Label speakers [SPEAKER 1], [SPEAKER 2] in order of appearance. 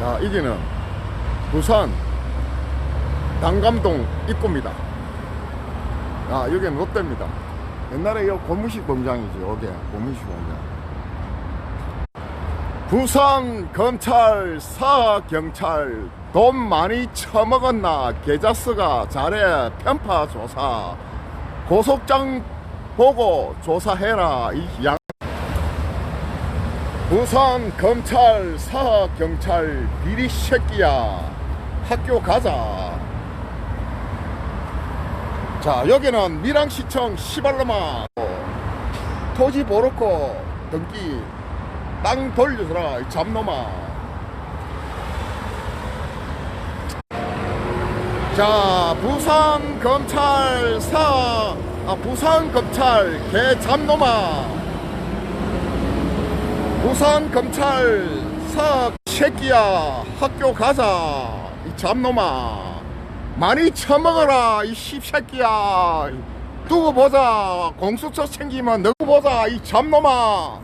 [SPEAKER 1] 여기는 부산 당감동 입구입니다. 아, 여기는 롯데입니다. 옛날에 이 고무식 공장이죠. 여기 고무식 공장. 부산 검찰 사 경찰 돈 많이 처먹었나 계좌서가 잘해 편파 조사 고속장 보고 조사해라 이 양. 부산 검찰 사 경찰 비리 새끼야. 학교 가자. 자 여기는 밀양시청 시발로마. 토지 보놓고 등기 땅 돌려줘라 이 잡놈아. 자 부산 검찰 사 아, 부산 검찰 개 잡놈아 부산 검찰 사 새끼야 학교 가자. 이 잡놈아. 많이 처먹어라 이 씹새끼야. 두고 보자. 공수처 챙기면 너고 보자 이 잡놈아